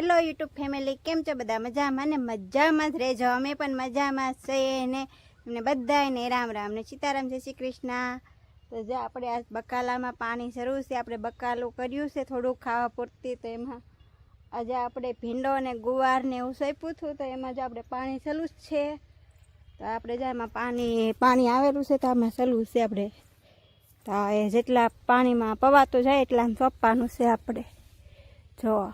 Hello YouTube family કેમ છો બધા? મજામાં ને મજામાં જ રહેજો. અમે પણ મજામાં છે ને. ને બધાને રામ રામ ને. સીતારામ, જય શ્રી કૃષ્ણ. તો જે આપણે આ બકાલામાં પાણી શરૂ છે, આપણે બકાલું કર્યું છે, થોડુંક ખાવા પૂરતી. તો એમાં આજે આપણે ભીંડો ને ગુવાર ને એવું સોંપ્યું હતું. તો એમાં જ આપણે પાણી સલું જ છે. તો આપણે જે એમાં પાણી પાણી આવેલું છે, તો આમાં સલું છે આપણે. તો એ જેટલા પાણીમાં પવાતું જાય એટલા સોંપવાનું છે આપણે. જો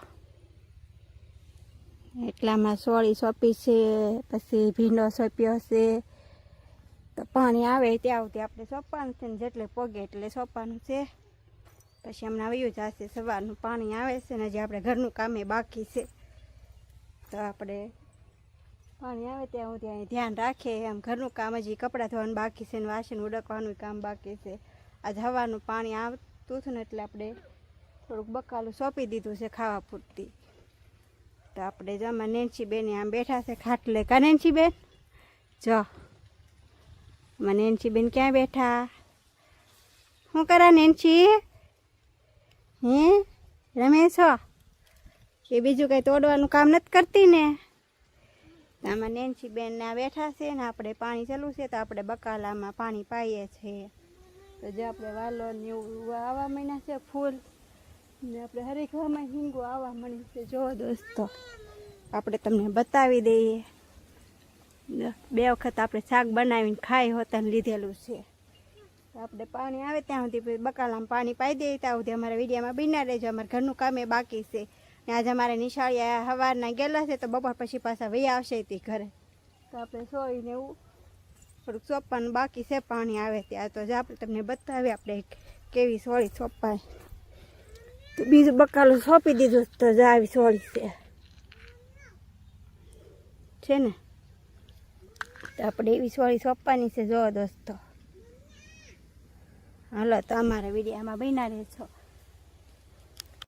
એટલામાં સોળી સોંપી છે, પછી ભીંડો સોંપ્યો છે. તો પાણી આવે ત્યાં સુધી આપણે સોંપવાનું છે ને જેટલે પોગે એટલે સોંપવાનું છે. પછી હમણાં વયું જશે સવારનું પાણી આવે છે ને જે આપણે ઘરનું કામે બાકી છે. તો આપણે પાણી આવે ત્યાં સુધી અહીં ધ્યાન રાખીએ. એમ ઘરનું કામ હજી કપડાં ધોવાનું બાકી છે ને વાસણ ઉડકવાનું કામ બાકી છે. આજ હવાનું પાણી આવતું હતું ને એટલે આપણે થોડુંક બકાલું સોંપી દીધું છે ખાવા પૂરતી. તો આપણે જમા નેન્સી બેન આમ બેઠા છે ખાટલે. કા નેન્સી બેન જો. આમાં નેન્સી બેન ક્યાં બેઠા? શું કરા નેન્સી? હે? રમે છો? એ બીજું કંઈ તોડવાનું કામ નથી કરતી ને? આમાં નેન્સી બેન ના બેઠા છે ને આપણે પાણી ચાલુ છે તો આપણે બકાલામાં પાણી પાઈએ છીએ તો જે આપણે વાલો ને એવું આવવા મહિના છે ફૂલ. ને આપણે હરેકવામાં હિંગો આવવા મળી છે. જો દોસ્તો, આપણે તમને બતાવી દઈએ. બે વખત આપણે શાક બનાવીને ખાઈ હોતાને લીધેલું છે. આપણે પાણી આવે ત્યાં સુધી બકાલામાં પાણી પાઈ દઈએ, ત્યાં સુધી અમારા વિડીયામાં બીના રહેજો. અમારે ઘરનું કામ એ બાકી છે. ને આજે અમારે નિશાળિયા સવારના ગયેલા છે, તો બપોર પછી પાછા વહી આવશે તે ઘરે. તો આપણે સોઈને એવું થોડુંક સોંપવાનું બાકી છે, પાણી આવે ત્યાં. તો જ આપણે તમને બતાવીએ આપણે કેવી સોળી સોંપાય. તો બીજું બકાલું સોંપી દીધું તો આવી સોળી છે. છે ને? તો આપણે એવી સોળી સોંપવાની છે જો દોસ્તો. હાલો, તો અમારા વિડીયામાં બન્યા રહેશો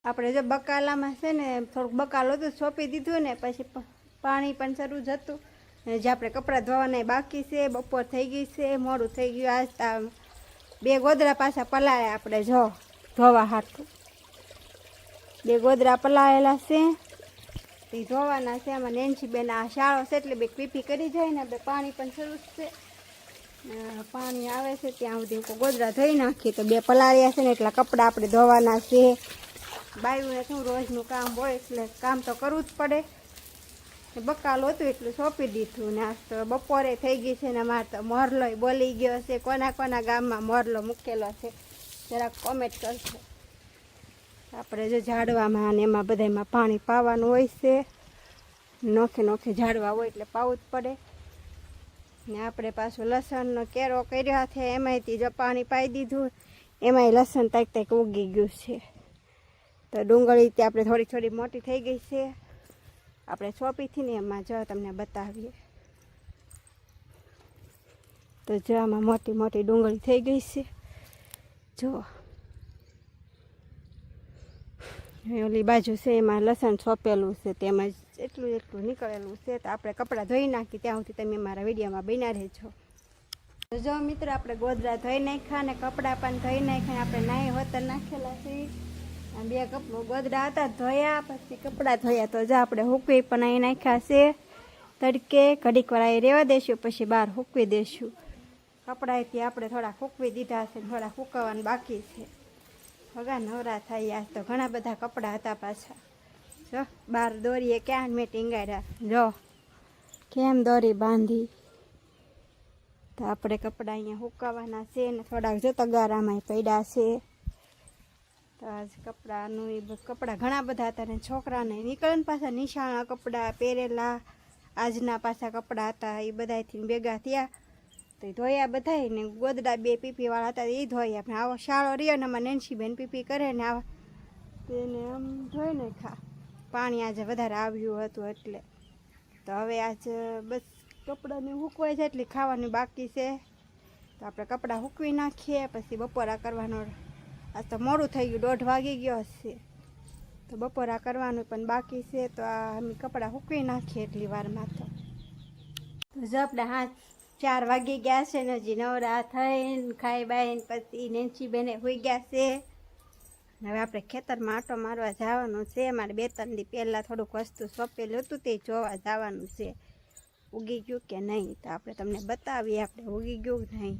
આપણે જો બકાલામાં છે ને, થોડુંક બકાલો તો સોંપી દીધું ને, પછી પાણી પણ શરૂ જ જે આપણે કપડાં ધોવાના બાકી છે, બપોર થઈ ગઈ છે, મોડું થઈ ગયું. આજ બે ગોદરા પાછા પલાળ્યા આપણે જો, ધોવા હાથું બે ગોદરા પલાળેલા છે. તે ધોવાના છે. આમાં નેન્સી બેન આ શાળો છે એટલે બે પીપી કરી જાય ને બે પાણી પણ શરૂ છે. પાણી આવે છે ત્યાં સુધી ગોદરા ધોઈ નાખીએ તો બે પલાળ્યા છે ને એટલા કપડાં આપણે ધોવાના છે. બાયુને શું રોજનું કામ હોય એટલે કામ તો કરવું જ પડે. બકાલું હતું એટલું સોંપી દીધું ને આજ તો બપોરે થઈ ગઈ છે ને મારે તો મોરલોય બોલી ગયો છે કોના કોના ગામમાં મોરલો મૂકેલો છે. જરાક કોમેન્ટ કરજો. આપણે જો ઝાડવામાં અને એમાં બધામાં પાણી પાવાનું હોય છે. નોખે નોખે ઝાડવા હોય એટલે પાવું જ પડે. ને આપણે પાછું લસણનો કેરો કર્યો છે એમાંયથી જો પાણી પાઈ દીધું. એમાંય લસણ તાક તાક ઉગી ગયું છે. તો ડુંગળી તે આપણે થોડી થોડી મોટી થઈ ગઈ છે. આપણે સોંપીથી ને એમાં જો તમને બતાવીએ. તો જો આમાં મોટી મોટી ડુંગળી થઈ ગઈ છે. જો એ ઓલી બાજુ છે, એમાં લસણ સોંપેલું છે, તેમજ એટલું એટલું નીકળેલું છે, તો આપણે કપડાં ધોઈ નાખી, ત્યાં સુધી તમે મારા વિડીયોમાં બન્યા રહેજો. જો મિત્રો, આપણે ગોદરા ધોઈ નાખ્યા અને કપડાં પણ ધોઈ નાખ્યા આપણે નાહી હોતર નાખેલા છે. બે કપ ગોદરા હતા, ધોયા, પછી કપડાં ધોયા, તો જો આપણે હુકવી પણ અહીં નાખ્યા છે. તડકે ઘડીક વાર રહેવા દેશું, પછી બહાર હુકવી દેશું. કપડાંથી આપણે થોડા હુકવી દીધા છે થોડા હુકવવાનું બાકી છે. હગા નવરા થાય આજ તો ઘણા બધા કપડાં હતા પાછા. જો, બાર દોરીએ ક્યાં મેં ટીંગાડ્યા જો, કેમ દોરી બાંધી? તો આપણે કપડાં અહીંયા હુકાવાના છે ને થોડાક જો તગારામાં પડ્યા છે. તો આજ કપડાનું એ બ- કપડાં ઘણા બધા હતા ને છોકરાને નીકળે ને પાછા નિશાળના કપડાં પહેરેલા. આજના પાછા કપડાં હતા, એ બધાથી ભેગા થયા. તો એ ધોયા બધાય ને ગોદડા બે પીપી વાળા હતા એ ધોયા પણ આવો શાળો રહ્યો ને આમાં નેન્સીબેન પીપી કરે ને આવા. તેને આમ ધોઈ ને ખા પાણી આજે વધારે આવ્યું હતું એટલે. તો હવે આજે બસ કપડાને હૂકવાઈ જાય એટલી ખાવાની બાકી છે. તો આપણે કપડાં હૂકવી નાખીએ, પછી બપોરા કરવાનો. આજ તો મોડું થઈ ગયું, દોઢ વાગી ગયો હશે. તો બપોરા કરવાનું પણ બાકી છે, તો આ અમે કપડાં હૂકવી નાખીએ એટલી વારમાં તો જો આપણે હાથ ચાર વાગી ગયા છે ને હજી નવરા થઈને ખાઈ બાઈને પછી નેન્સી બેને હોઈ ગયા છે. હવે આપણે ખેતરમાં આટો મારવા જવાનું છે. મારે બે ત્રણ દી પહેલાં થોડુંક વસ્તુ સોંપેલું હતું, તે જોવા જવાનું છે. ઉગી ગયું કે નહીં તો આપણે તમને બતાવીએ, આપણે ઉગી ગયું કે નહીં.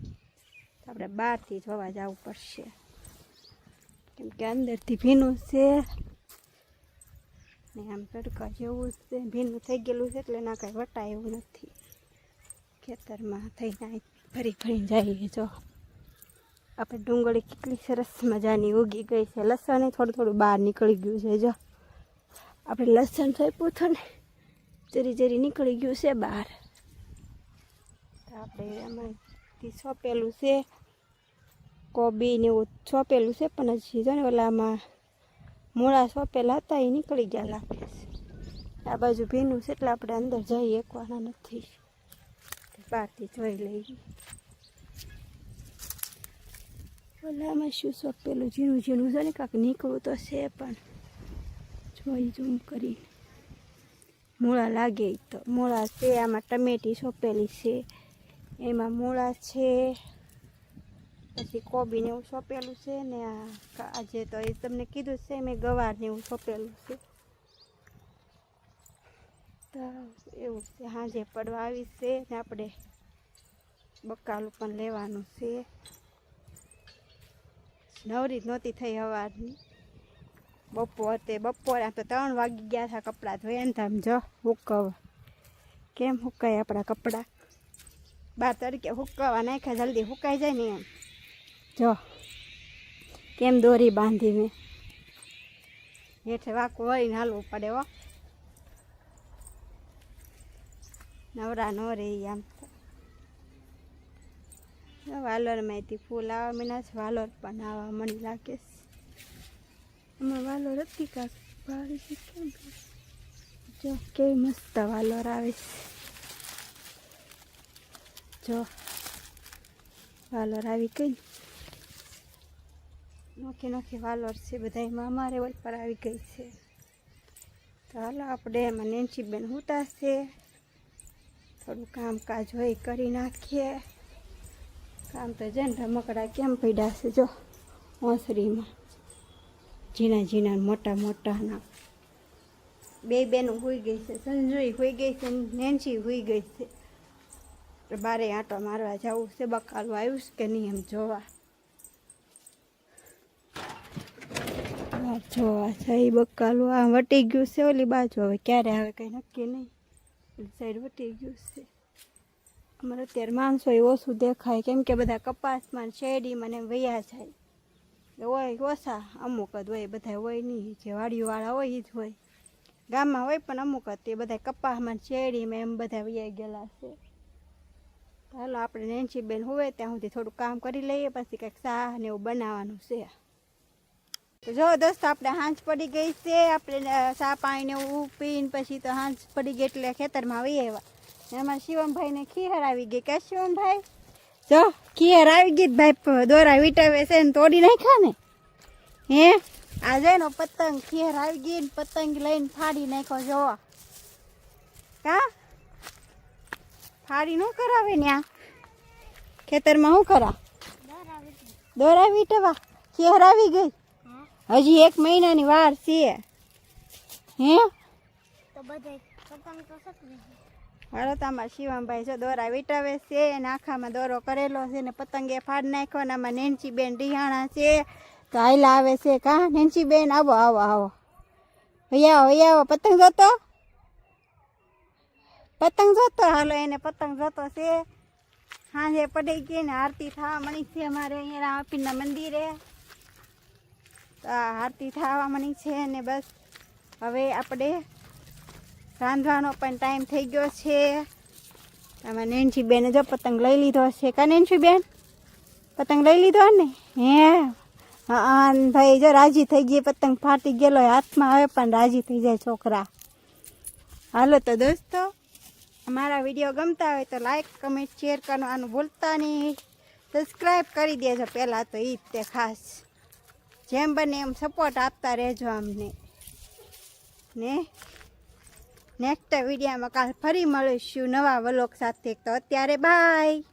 તો આપણે બહારથી જોવા જવું પડશે. કેમ કે અંદરથી ભીનું છે. ને આમ તડકા જેવું છે. ભીનું થઈ ગયેલું છે, એટલે ના કાંઈ વટાય એવું નથી. ખેતરમાં થઈને ફરી ફરીને જઈએ જો. આપણે ડુંગળી કેટલી સરસ મજાની ઉગી ગઈ છે. લસણ થોડું થોડું બહાર નીકળી ગયું છે જો. આપણે લસણ સોંપ્યું હતું ને જરી જરી નીકળી ગયું છે બહાર. આપણે એમાંથી છોપેલું છે. કોબી ને એવું સોંપેલું છે, પણ હજી જો ને ઓલામાં મૂળા સોંપેલા હતા, એ નીકળી ગયા લાગે છે. આ બાજુ ભીનું છે, એટલે આપણે અંદર જઈએ, એકવાના નથી. બહારથી જોઈ લઈએ. ઓલામાં શું સોંપેલું? ઝીણું ઝીણું છે ને કાંક નીકળવું તો છે પણ જોઈ જૂમ કરીને. મૂળા લાગે તો. મૂળા છે આમાં ટમેટી સોંપેલી છે. એમાં મૂળા છે પછી કોબીને એવું સોંપેલું છે ને આ આજે તો એ તમને કીધું છે મેં ગવારને એવું સોંપેલું છે. તો એવું છે. સાંજે પડવા આવી છે ને આપણે બકાલું પણ લેવાનું છે. નવરી જ નહોતી થઈ સવારની બપોર તે બપોરે આમ તો ત્રણ વાગી ગયા હતા કપડાં ધોયા ને આમ જો હુકવ. કેમ હુકાય આપણા કપડાં? બાર તરીકે હુકવા નાખ્યા, જલ્દી હુકાઈ જાય ને એમ. જો કેમ દોરી બાંધી મેં હેઠે વાકું વળીને હાલવું પડે હો. નવરા નો રે આમ વાલોરમાંથી ફૂલ આવવા મીના છે, વાલોર પણ આવવા મને લાગે છે. વાલોર હતી કાંક છે કેમ જો કેવી મસ્ત વાલોર આવે છે. જો વાલોર આવી ગઈ. નોખી નોખી વાલોર છે બધા, એમાં અમારે પર આવી ગઈ છે. તો હાલો, આપણે એમાં નેન્સી બેન હુતા છે. થોડું કામકાજ હોય કરી નાખીએ. કામ તો છે ને રમકડા કેમ પડ્યા છે જો, ઓસરીમાં. ઝીણા ઝીણા મોટા મોટાના બે બેનું હોઈ ગઈ છે સંજુઈ હોઈ ગઈ છે, નેન્સી હોઈ ગઈ છે. બારે આંટો મારવા જવું છે, બકાલું આવ્યું છે કે નહીં એમ જોવા. બહાર જોવા છે એ બકાલું આ વટી ગયું છે, ઓલી બાજુ હવે ક્યારે આવે કંઈ નક્કી નહીં. સાઈડ વટી ગયું છે. અમારે અત્યારે માણસો એ ઓછું દેખાય? કેમ કે બધા કપાસમાં શેરડીમાં ને વયા જાય. હોય ઓછા, અમુક જ હોય, બધા હોય નહીં. જે વાડીવાળા હોય એ જ હોય. ગામમાં હોય પણ અમુક જ. તે બધા કપાસમાં શેરડીમાં એમ બધા વયા ગયેલા છે. ચાલો આપણે નેન્સી બેન હોય ત્યાં સુધી થોડું કામ કરી લઈએ, પછી કંઈક શાહ ને એવું બનાવવાનું છે. જો દોસ્તો આપણે હાંજ પડી ગઈ છે. આપણે સા પાણીને પાણી એવું પછી તો હાંજ પડી ગઈ એટલે ખેતરમાં આવી આવ્યા. એમાં શિવમભાઈને શિવમભાઈ ખીહર આવી ગઈ. કે શિવમભાઈ? જો, ખીહર આવી ગઈ ભાઈ. દોરા વીટાવે છે ને તોડી નાખ્યા ને. હે? આજે નો પતંગ ખીહર આવી ગઈ પતંગ લઈને ફાડી નાખ્યો, જો. કા? ફાડી નું કરાવે ને આ ખેતરમાં શું કરા? દોરા વીટવા. ખીહર આવી ગઈ. હજી એક મહિનાની વાર છે. હે? તો બધે પતંગ તો સકવી તો આમાં શિવમભાઈ જો દોરા વીટાવે છે અને આખામાં દોરો કરેલો છે ને પતંગે ફાડ નાખ્યો ને આમાં નેનચીબેન રિહાણા છે. તો હાઈલા આવે છે કા? નેનચીબેન બેન આવો આવો. આવો વૈયા આવો. પતંગ જોતો? પતંગ જોતો? હાલો એને પતંગ જોતો છે. સાંજે પડી ગઈ ને આરતી થવા મળી છે અમારે અહીંયા રામાપીરના મંદિરે. આ આરતી થવા મળી છે ને બસ હવે આપણે રાંધવાનો પણ ટાઈમ થઈ ગયો છે. આમાં નેન્સી બેને જો પતંગ લઈ લીધો છે. કા નેન્સી બેન પતંગ લઈ લીધો ને? હે? હા ભાઈ જો રાજી થઈ ગઈ, પતંગ ફાટી ગયેલો હાથમાં હવે પણ રાજી થઈ જાય છોકરા. હાલો તો દોસ્તો, અમારા વીડિયો ગમતા હોય તો લાઈક કમેન્ટ શેર કરવાનું ભૂલતા નહીં. સબસ્ક્રાઈબ કરી દેજો પહેલાં તો એ જ તે ખાસ. જેમ બને એમ સપોર્ટ આપતા રહેજો અમને. ને નેક્સ્ટ વિડીયામાં કાલ ફરી મળીશું નવા વલોક સાથે. તો અત્યારે બાય